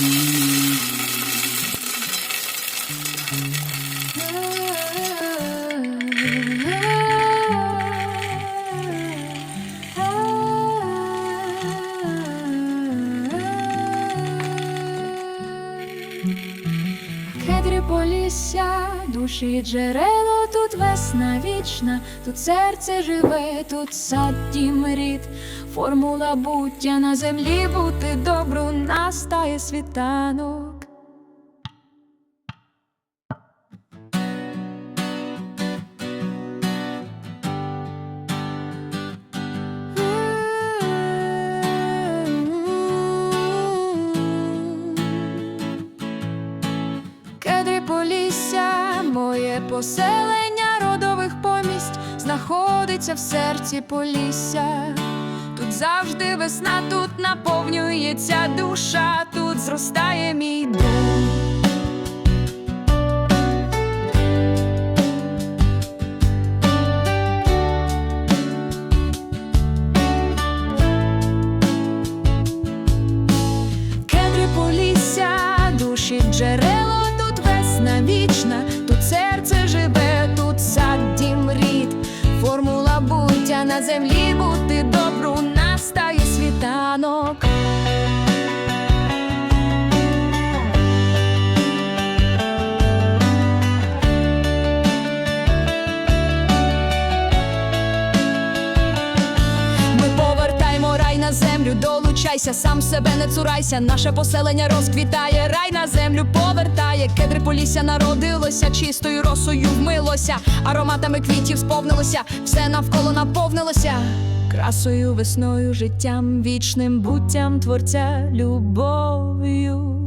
Кедри полісся, душі джерело, тут весна вічна, тут серце живе, тут сад дім рід, формула буття на землі бути настає світанок. Кедри полісся, моє поселення родових помість знаходиться в серці полісся. Завжди весна, тут наповнюється душа, зростає мій. Кедри полісся, душі джерело, тут весна вічна, тут серце живе, тут сад дім рід, формула буття на землі бути добру настає землю, долучайся, сам себе не цурайся. Наше поселення розквітає, рай на землю повертає. Кедри полісся народилося, чистою росою вмилося, ароматами квітів сповнилося, все навколо наповнилося. Красою, весною, життям, вічним буттям творця, любов'ю.